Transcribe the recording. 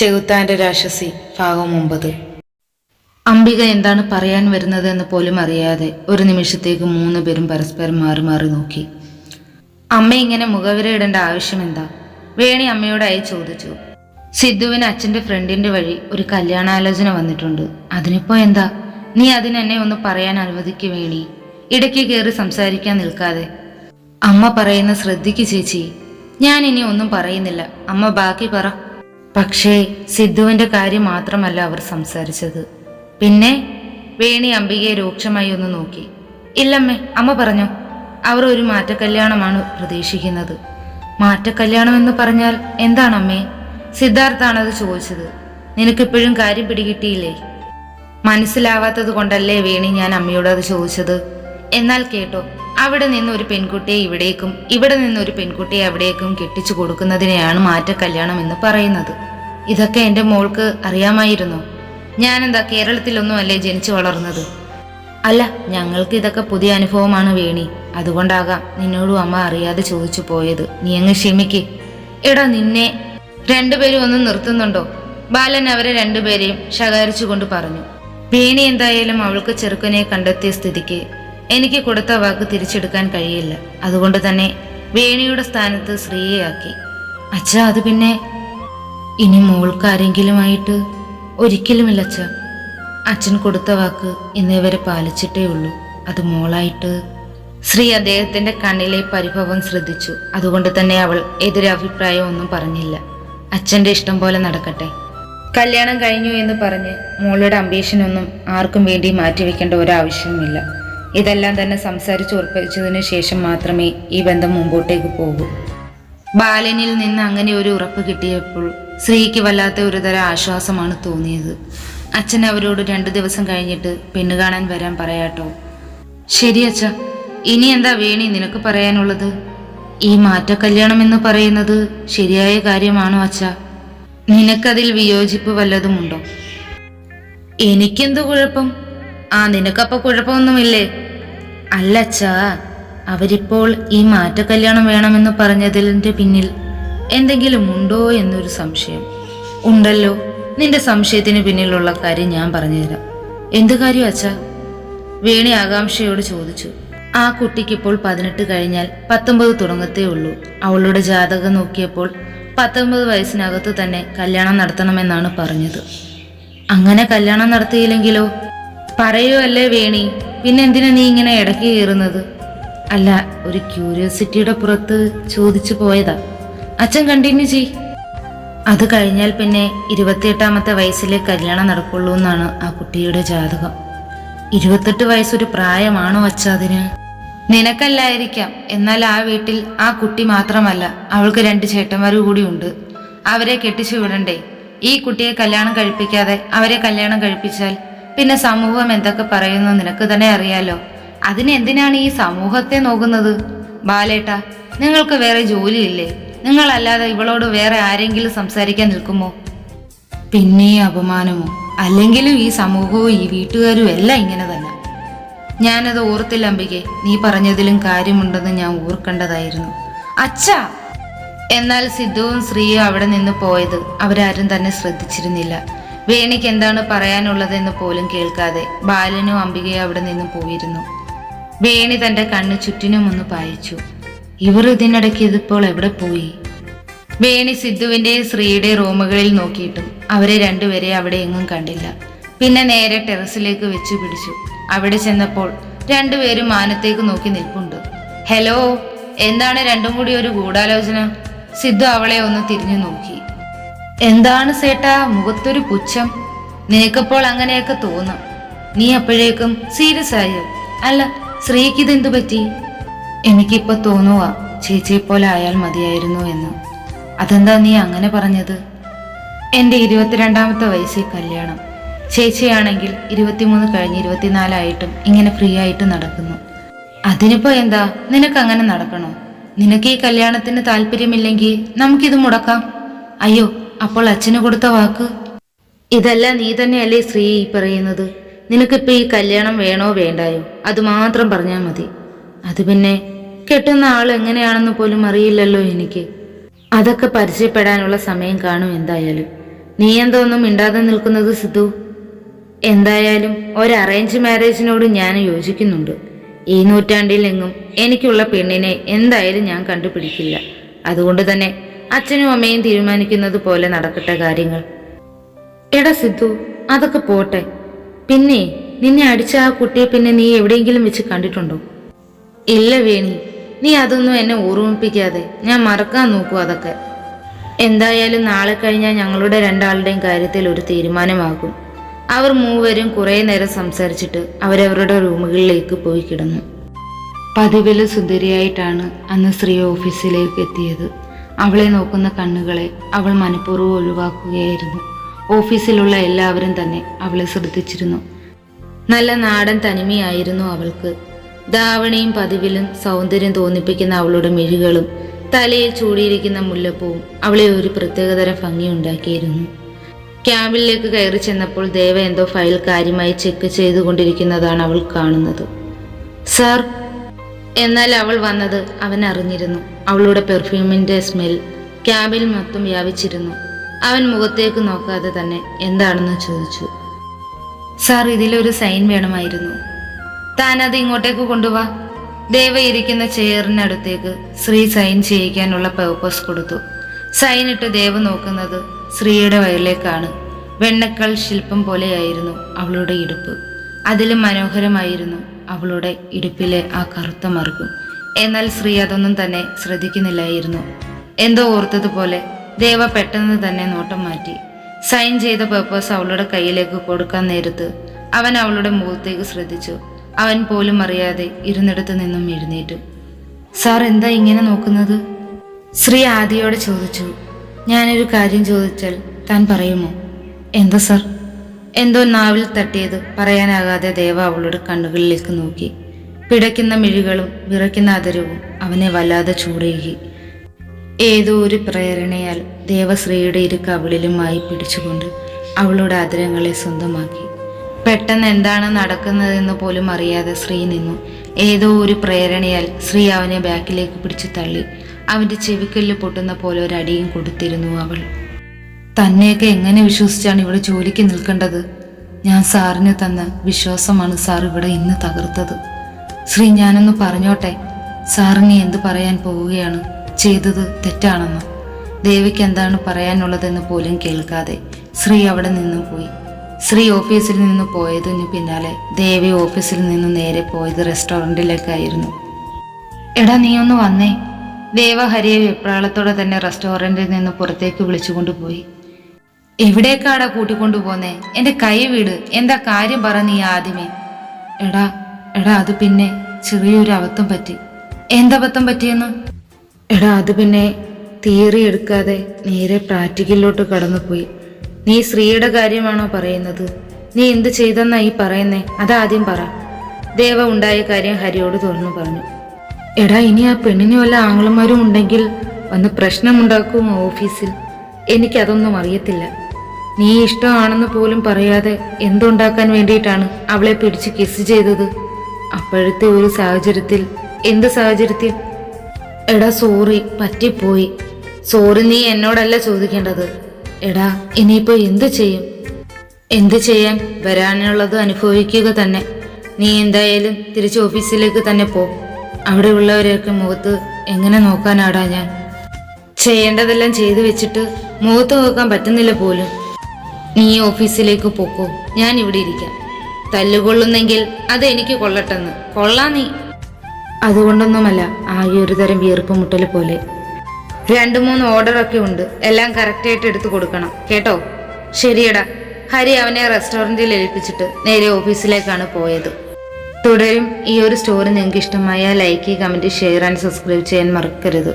ചെകുത്താന്റെ രാക്ഷസി ഭാഗം ഒമ്പത്. അംബിക എന്താണ് പറയാൻ വരുന്നത് എന്ന് പോലും അറിയാതെ ഒരു നിമിഷത്തേക്ക് മൂന്ന് പേരും പരസ്പരം മാറി മാറി നോക്കി. അമ്മ ഇങ്ങനെ മുഖവിരയിടേണ്ട ആവശ്യം എന്താ? വേണി അമ്മയോടായി ചോദിച്ചു. സിദ്ധുവിന് അച്ഛന്റെ ഫ്രണ്ടിന്റെ വഴി ഒരു കല്യാണാലോചന വന്നിട്ടുണ്ട്. അതിനിപ്പോ എന്താ? നീ അതിനെന്നെ ഒന്ന് പറയാൻ അനുവദിക്ക് വേണി. ഇടയ്ക്ക് കയറി സംസാരിക്കാൻ നിൽക്കാതെ. അമ്മ പറയുന്ന ശ്രദ്ധിക്ക് ചേച്ചി. ഞാൻ ഇനി ഒന്നും പറയുന്നില്ല. അമ്മ ബാക്കി പറ. പക്ഷേ സിദ്ധുവിന്റെ കാര്യം മാത്രമല്ല അവർ സംസാരിച്ചത്. പിന്നെ വേണി അംബികയെ രൂക്ഷമായി ഒന്ന് നോക്കി. ഇല്ലമ്മേ അമ്മ പറഞ്ഞു? അവർ ഒരു മാറ്റക്കല്യാണമാണ് പ്രതീക്ഷിക്കുന്നത്. മാറ്റക്കല്യാണം എന്ന് പറഞ്ഞാൽ എന്താണ് അമ്മേ സിദ്ധാർത്ഥാണത് ചോദിച്ചത്. നിനക്കിപ്പോഴും കാര്യം പിടികിട്ടിയില്ലേ? മനസ്സിലാവാത്തത് കൊണ്ടല്ലേ വേണി ഞാൻ അമ്മയോട് അത് ചോദിച്ചത്? എന്നാൽ കേട്ടോ. അവിടെ നിന്ന് ഒരു പെൺകുട്ടിയെ ഇവിടേക്കും ഇവിടെ നിന്ന് ഒരു പെൺകുട്ടിയെ അവിടേക്കും കെട്ടിച്ചു കൊടുക്കുന്നതിനെയാണ് മാറ്റ കല്യാണം എന്ന് പറയുന്നത്. ഇതൊക്കെ എന്റെ മോൾക്ക് അറിയാമായിരുന്നു? ഞാനെന്താ കേരളത്തിലൊന്നും അല്ലേ ജനിച്ചു വളർന്നത്? അല്ല ഞങ്ങൾക്ക് ഇതൊക്കെ പുതിയ അനുഭവമാണ് വേണി. അതുകൊണ്ടാകാം നിന്നോടും അമ്മ അറിയാതെ ചോദിച്ചു പോയത്. നീ അങ്ങ് ക്ഷമിക്ക്. എടാ നിന്നെ. രണ്ടുപേരും ഒന്ന് നിർത്തുന്നുണ്ടോ? ബാലൻ അവരെ രണ്ടുപേരെയും ശകാരിച്ചുകൊണ്ട് പറഞ്ഞു. വേണി എന്തായാലും അവൾക്ക് ചെറുക്കനെ കണ്ടെത്തിയ സ്ഥിതിക്ക് എനിക്ക് കൊടുത്ത വാക്ക് തിരിച്ചെടുക്കാൻ കഴിയില്ല. അതുകൊണ്ട് തന്നെ വേണിയുടെ സ്ഥാനത്ത് ശ്രീയെയാക്കി അച്ഛ അത് പിന്നെ ഇനി മോൾക്കാരെങ്കിലുമായിട്ട് ഒരിക്കലുമില്ല അച്ഛ. അച്ഛൻ കൊടുത്ത വാക്ക് ഇന്നേ വരെ പാലിച്ചിട്ടേ ഉള്ളൂ. അത് മോളായിട്ട് ശ്രീ അദ്ദേഹത്തിന്റെ കണ്ണിലെ പരിഭവം ശ്രദ്ധിച്ചു. അതുകൊണ്ട് തന്നെ അവൾ എതിരഭിപ്രായം ഒന്നും പറഞ്ഞില്ല. അച്ഛന്റെ ഇഷ്ടം പോലെ നടക്കട്ടെ. കല്യാണം കഴിഞ്ഞു എന്ന് പറഞ്ഞ് മോളുടെ അംബീഷനൊന്നും ആർക്കും വേണ്ടി മാറ്റിവെക്കേണ്ട ഒരാവശ്യവുമില്ല. ഇതെല്ലാം തന്നെ സംസാരിച്ച് ഉറപ്പിച്ചതിന് ശേഷം മാത്രമേ ഈ ബന്ധം മുമ്പോട്ടേക്ക് പോകൂ. ബാലനിൽ നിന്ന് അങ്ങനെ ഒരു ഉറപ്പ് കിട്ടിയപ്പോൾ സ്ത്രീക്ക് വല്ലാത്ത ഒരു തരം ആശ്വാസമാണ് തോന്നിയത്. അച്ഛൻ അവരോട് രണ്ടു ദിവസം കഴിഞ്ഞിട്ട് പെണ്ണ് കാണാൻ വരാൻ പറയാട്ടോ. ശരി അച്ഛ ഇനി എന്താ വേണി നിനക്ക് പറയാനുള്ളത്? ഈ മാറ്റ കല്യാണം എന്ന് പറയുന്നത് ശരിയായ കാര്യമാണോ അച്ഛ? നിനക്കതിൽ വിയോജിപ്പ് വല്ലതുമുണ്ടോ? എനിക്കെന്ത് കുഴപ്പം? ആ നിനക്കപ്പോ കുഴപ്പമൊന്നുമില്ലേ? അല്ല അച്ഛാ അവരിപ്പോൾ ഈ മാറ്റ കല്യാണം വേണമെന്ന് പറഞ്ഞതിന്റെ പിന്നിൽ എന്തെങ്കിലും ഉണ്ടോ എന്നൊരു സംശയം. ഉണ്ടല്ലോ നിന്റെ സംശയത്തിന് പിന്നിലുള്ള കാര്യം ഞാൻ പറഞ്ഞുതരാം. എന്ത് കാര്യം അച്ഛാ? വേണി ആകാംക്ഷയോട് ചോദിച്ചു. ആ കുട്ടിക്കിപ്പോൾ പതിനെട്ട് കഴിഞ്ഞാൽ പത്തൊമ്പത് തുടങ്ങത്തേ ഉള്ളൂ. അവളുടെ ജാതകം നോക്കിയപ്പോൾ പത്തൊമ്പത് വയസ്സിനകത്ത് തന്നെ കല്യാണം നടത്തണമെന്നാണ് പറഞ്ഞത്. അങ്ങനെ കല്യാണം നടത്തിയില്ലെങ്കിലോ? പറയുമല്ലേ വേണി. പിന്നെ എന്തിനാ നീ ഇങ്ങനെ ഇടയ്ക്ക് കയറുന്നത്? അല്ല ഒരു ക്യൂരിയോസിറ്റിയുടെ പുറത്ത് ചോദിച്ചു പോയതാ. അച്ഛൻ കണ്ടിന്യൂ ചെയ്. അത് കഴിഞ്ഞാൽ പിന്നെ ഇരുപത്തിയെട്ടാമത്തെ വയസ്സിലെ കല്യാണം നടക്കുള്ളൂ എന്നാണ് ആ കുട്ടിയുടെ ജാതകം. ഇരുപത്തെട്ട് വയസ്സൊരു പ്രായമാണോ അച്ഛ അതിന്? നിനക്കല്ലായിരിക്കാം. എന്നാൽ ആ വീട്ടിൽ ആ കുട്ടി മാത്രമല്ല അവൾക്ക് രണ്ട് ചേട്ടന്മാരും കൂടി ഉണ്ട്. അവരെ കെട്ടിച്ചു വിടണ്ടേ? ഈ കുട്ടിയെ കല്യാണം കഴിപ്പിക്കാതെ അവരെ കല്യാണം കഴിപ്പിച്ചാൽ പിന്നെ സമൂഹം എന്തൊക്കെ പറയുന്നു നിനക്ക് തന്നെ അറിയാലോ. അതിനെന്തിനാണ് ഈ സമൂഹത്തെ നോക്കുന്നത്? ബാലേട്ട നിങ്ങൾക്ക് വേറെ ജോലിയില്ലേ? നിങ്ങളല്ലാതെ ഇവളോട് വേറെ ആരെങ്കിലും സംസാരിക്കാൻ നിൽക്കുമോ? പിന്നെ അപമാനമോ? അല്ലെങ്കിലും ഈ സമൂഹവും ഈ വീട്ടുകാരും എല്ലാം ഇങ്ങനെ തന്നെ. ഞാനത് ഓർത്തില്ല അമ്പികെ. നീ പറഞ്ഞതിലും കാര്യമുണ്ടെന്ന് ഞാൻ ഓർക്കേണ്ടതായിരുന്നു. അച്ഛാ! എന്നാൽ സിദ്ധുവും ശ്രീയും അവിടെ നിന്ന് പോയത് അവരാരും തന്നെ ശ്രദ്ധിച്ചിരുന്നില്ല. വേണിക്ക് എന്താണ് പറയാനുള്ളതെന്ന് പോലും കേൾക്കാതെ ബാലനും അംബികയും അവിടെ നിന്ന് പോയിരുന്നു. വേണി തന്റെ കണ്ണ് ചുറ്റിനും ഒന്ന് പായിച്ചു. ഇവർ ഇതിനിടയ്ക്ക് ഇതിപ്പോൾ എവിടെ പോയി? വേണി സിദ്ധുവിന്റെ ശ്രീയുടെ റൂമുകളിൽ നോക്കിയിട്ടും അവരെ രണ്ടുപേരെ അവിടെ എങ്ങും കണ്ടില്ല. പിന്നെ നേരെ ടെറസിലേക്ക് വെച്ചു പിടിച്ചു. അവിടെ ചെന്നപ്പോൾ രണ്ടുപേരും മാനത്തേക്ക് നോക്കി നിൽപ്പുണ്ട്. ഹലോ എന്താണ് രണ്ടും കൂടി ഒരു ഗൂഢാലോചന? സിദ്ധു അവളെ ഒന്ന് തിരിഞ്ഞു നോക്കി. എന്താണ് സേട്ടാ മുഖത്തൊരു പുച്ഛം? നിനക്കപ്പോൾ അങ്ങനെയൊക്കെ തോന്നാം. നീ അപ്പോഴേക്കും സീരിയസ് ആയോ? അല്ല ശ്രീക്ക് ഇതെന്തു പറ്റി? എനിക്കിപ്പോ തോന്നുക ചേച്ചിയെ പോലെ ആയാൽ മതിയായിരുന്നു എന്ന്. അതെന്താ നീ അങ്ങനെ പറഞ്ഞത്? എന്റെ ഇരുപത്തിരണ്ടാമത്തെ വയസ്സിൽ കല്യാണം. ചേച്ചിയാണെങ്കിൽ ഇരുപത്തിമൂന്ന് കഴിഞ്ഞ് ഇരുപത്തിനാലായിട്ടും ഇങ്ങനെ ഫ്രീ ആയിട്ട് നടക്കുന്നു. അതിനിപ്പോ എന്താ? നിനക്ക് അങ്ങനെ നടക്കണോ? നിനക്ക് ഈ കല്യാണത്തിന് താല്പര്യമില്ലെങ്കിൽ നമുക്കിത് മുടക്കാം. അയ്യോ അപ്പോൾ അച്ഛന് കൊടുത്ത വാക്ക്? ഇതെല്ലാം നീ തന്നെയല്ലേ ശ്രീ ഈ പറയുന്നത്. നിനക്കിപ്പോ ഈ കല്യാണം വേണോ വേണ്ടായോ? അത് മാത്രം പറഞ്ഞാൽ മതി. അത് പിന്നെ കെട്ടുന്ന ആൾ എങ്ങനെയാണെന്ന് പോലും അറിയില്ലല്ലോ എനിക്ക്. അതൊക്കെ പരിചയപ്പെടാനുള്ള സമയം കാണും എന്തായാലും. നീ എന്തോന്നും മിണ്ടാതെ നിൽക്കുന്നത് സിദ്ധു? എന്തായാലും ഒരു അറേഞ്ച് മാരേജിനോട് ഞാൻ യോജിക്കുന്നുണ്ട്. ഈ നൂറ്റാണ്ടിലെങ്ങും എനിക്കുള്ള പെണ്ണിനെ എന്തായാലും ഞാൻ കണ്ടുപിടിക്കില്ല. അതുകൊണ്ട് തന്നെ അച്ഛനും അമ്മയും തീരുമാനിക്കുന്നത് പോലെ നടക്കട്ടെ കാര്യങ്ങൾ. എടാ സിദ്ധു അതൊക്കെ പോട്ടെ. പിന്നെ നിന്നെ അടിച്ച ആ കുട്ടിയെ പിന്നെ നീ എവിടെയെങ്കിലും വെച്ച് കണ്ടിട്ടുണ്ടോ? ഇല്ല വേണി നീ അതൊന്നും എന്നെ ഓർമ്മിപ്പിക്കാതെ. ഞാൻ മറക്കാൻ നോക്കൂ അതൊക്കെ. എന്തായാലും നാളെ കഴിഞ്ഞാൽ ഞങ്ങളുടെ രണ്ടാളുടെയും കാര്യത്തിൽ ഒരു തീരുമാനമാകും. അവർ മൂവരും കുറേ നേരം സംസാരിച്ചിട്ട് അവരവരുടെ റൂമുകളിലേക്ക് പോയി കിടന്നു. പതിവിൽ സുന്ദരിയായിട്ടാണ് അന്ന് ശ്രീ ഓഫീസിലേക്ക് എത്തിയത്. അവളെ നോക്കുന്ന കണ്ണുകളെ അവൾ മനഃപൂർവം ഒഴിവാക്കുകയായിരുന്നു. ഓഫീസിലുള്ള എല്ലാവരും തന്നെ അവളെ ശ്രദ്ധിച്ചിരുന്നു. നല്ല നാടൻ തനിമയായിരുന്നു അവൾക്ക്. ധാവണിയും പതിവിലും സൗന്ദര്യം തോന്നിപ്പിക്കുന്ന അവളുടെ മിഴികളും തലയിൽ ചൂടിയിരിക്കുന്ന മുല്ലപ്പൂവും അവളെ ഒരു പ്രത്യേകതരം ഭംഗിയുണ്ടാക്കിയിരുന്നു ക്യാമ്പിലേക്ക് കയറി ചെന്നപ്പോൾ ദേവ എന്തോ ഫയൽ കാര്യമായി ചെക്ക് ചെയ്തുകൊണ്ടിരിക്കുന്നതാണ് അവൾ കാണുന്നത്. സാർ എന്നാൽ അവൾ വന്നത് അവൻ അറിഞ്ഞിരുന്നു. അവളുടെ പെർഫ്യൂമിന്റെ സ്മെൽ ക്യാബിൽ മൊത്തം വ്യാപിച്ചിരുന്നു. അവൻ മുഖത്തേക്ക് നോക്കാതെ തന്നെ എന്താണെന്ന് ചോദിച്ചു. സാർ ഇതിലൊരു സൈൻ വേണമായിരുന്നു. താൻ അത് ഇങ്ങോട്ടേക്ക് കൊണ്ടുവാ. ദേവ ഇരിക്കുന്ന ചെയറിനടുത്തേക്ക് ശ്രീ സൈൻ ചെയ്യിക്കാനുള്ള പേപ്പേഴ്സ് കൊടുത്തു. സൈൻ ഇട്ട് ദേവ നോക്കുന്നത് ശ്രീയുടെ വയലിലേക്കാണ്. വെണ്ണക്കൽ ശില്പം പോലെയായിരുന്നു അവളുടെ ഇടുപ്പ്. അതിലും മനോഹരമായിരുന്നു അവളുടെ ഇടുപ്പിലെ ആ കറുത്ത മറുകും എന്നാൽ ശ്രീ അതൊന്നും തന്നെ ശ്രദ്ധിക്കുന്നില്ലായിരുന്നു. എന്തോ ഓർത്തതുപോലെ ദേവ പെട്ടെന്ന് തന്നെ നോട്ടം മാറ്റി. സൈൻ ചെയ്ത പേപ്പേഴ്സ് അവളുടെ കയ്യിലേക്ക് കൊടുക്കാൻ നേരത്ത് അവൻ അവളുടെ മുഖത്തേക്ക് ശ്രദ്ധിച്ചു. അവൻ പോലും അറിയാതെ ഇരുന്നിടത്ത് നിന്നും എഴുന്നേറ്റു. സാർ എന്താ ഇങ്ങനെ നോക്കുന്നത്? ശ്രീ ആദിയോട് ചോദിച്ചു. ഞാനൊരു കാര്യം ചോദിച്ചാൽ താൻ പറയുമോ? എന്താ സാർ? എന്തോ നാവിൽ തട്ടിയത് പറയാനാകാതെ ദേവ അവളുടെ കണ്ണുകളിലേക്ക് നോക്കി. പിടയ്ക്കുന്ന മിഴികളും വിറയ്ക്കുന്ന അതരവും അവനെ വല്ലാതെ ചൂടേകി. ഏതോ ഒരു പ്രേരണയാൽ ദേവശ്രീയുടെ ഇരു കവിളിലുമായി പിടിച്ചുകൊണ്ട് അവളുടെ അതിരങ്ങളെ സ്വന്തമാക്കി. പെട്ടെന്ന് എന്താണ് നടക്കുന്നതെന്ന് പോലും അറിയാതെ ശ്രീ നിന്നു. ഏതോ ഒരു പ്രേരണയാൽ ശ്രീ അവനെ ബാക്കിലേക്ക് പിടിച്ചു തള്ളി. അവന്റെ ചെവിക്കല്ല് പൊട്ടുന്ന പോലെ ഒരു അടിയും കൊടുത്തിരുന്നു അവൾ. തന്നെയൊക്കെ എങ്ങനെ വിശ്വസിച്ചാണ് ഇവിടെ ജോലിക്ക് നിൽക്കേണ്ടത്? ഞാൻ സാറിന് തന്ന വിശ്വാസമാണ് സാർ ഇവിടെ ഇന്ന് തകർത്തത്. ശ്രീ ഞാനൊന്ന് പറഞ്ഞോട്ടെ? സാറിന് എന്ത് പറയാൻ പോവുകയാണ്? ചെയ്തത് തെറ്റാണെന്ന്. ദേവിക്ക് എന്താണ് പറയാനുള്ളതെന്ന് പോലും കേൾക്കാതെ ശ്രീ അവിടെ നിന്നും പോയി. ശ്രീ ഓഫീസിൽ നിന്ന് പോയതിന് പിന്നാലെ ദേവി ഓഫീസിൽ നിന്ന് നേരെ പോയത് റെസ്റ്റോറന്റിലേക്കായിരുന്നു എടാ നീ ഒന്ന് വന്നേ. ദേവ ഹരിയെ വെപ്രാളത്തോടെ തന്നെ റെസ്റ്റോറന്റിൽ നിന്ന് പുറത്തേക്ക് വിളിച്ചുകൊണ്ടുപോയി എവിടേക്കാടാ കൂട്ടിക്കൊണ്ടുപോന്നേ എന്റെ കൈ വീട്. എന്താ കാര്യം പറ നീ ആദ്യമേ. എടാ എടാ അത് പിന്നെ ചെറിയൊരു അബദ്ധം പറ്റി. എന്തബദ്ധം പറ്റിയെന്ന്? എടാ അത് പിന്നെ തിയറി എടുക്കാതെ നേരെ പ്രാക്ടിക്കലിലോട്ട് കടന്നുപോയി. നീ സ്ത്രീയുടെ കാര്യമാണോ പറയുന്നത്? നീ എന്ത് ചെയ്തെന്നാ ഈ പറയുന്നേ? അതാദ്യം പറ. ദേവ ഉണ്ടായ കാര്യം ഹരിയോട് തുറന്നു പറഞ്ഞു. എടാ ഇനി ആ പെണ്ണിന് വല്ല ആങ്ങളന്മാരും ഉണ്ടെങ്കിൽ വന്ന് പ്രശ്നമുണ്ടാക്കും ഓഫീസിൽ? എനിക്കതൊന്നും അറിയത്തില്ല. നീ ഇഷ്ടമാണെന്ന് പോലും പറയാതെ എന്തുണ്ടാക്കാൻ വേണ്ടിയിട്ടാണ് അവളെ പിടിച്ച് കിസ് ചെയ്തത്? അപ്പോഴത്തെ ഒരു സാഹചര്യത്തിൽ എന്ത് സാഹചര്യത്തിൽ? എടാ സോറി പറ്റിപ്പോയി. സോറി നീ എന്നോടല്ല ചോദിക്കേണ്ടത്. എടാ ഇനിയിപ്പോ എന്ത് ചെയ്യും? എന്ത് ചെയ്യാൻ? വരാനുള്ളത് അനുഭവിക്കുക തന്നെ. നീ എന്തായാലും തിരിച്ച് ഓഫീസിലേക്ക് തന്നെ പോ. അവിടെ ഉള്ളവരെയൊക്കെ മുഖത്ത് എങ്ങനെ നോക്കാനാടാ ഞാൻ? ചെയ്യേണ്ടതെല്ലാം ചെയ്തു വെച്ചിട്ട് മുഖത്ത് നോക്കാൻ പറ്റുന്നില്ല പോലും. നീ ഓഫീസിലേക്ക് പോക്കോ. ഞാൻ ഇവിടെ ഇരിക്കാം. തല്ലുകൊള്ളുന്നെങ്കിൽ അത് എനിക്ക് കൊള്ളട്ടെന്ന്. കൊള്ളാ നീ. അതുകൊണ്ടൊന്നുമല്ല ആകെ ഒരു തരം വീർപ്പ് മുട്ടൽ പോലെ. രണ്ട് മൂന്ന് ഓർഡറൊക്കെ ഉണ്ട്. എല്ലാം കറക്റ്റായിട്ട് എടുത്തു കൊടുക്കണം. കേട്ടോ? ശരിയടാ. ഹരി അവനെ റെസ്റ്റോറന്റിൽ ഏൽപ്പിച്ചിട്ട് നേരെ ഓഫീസിലേക്കാണ് പോയത്. തുടരും. ഈ ഒരു സ്റ്റോറി നിങ്ങൾക്ക് ഇഷ്ടമായ like comment share and subscribe ചെയ്യാൻ മറക്കരുത്.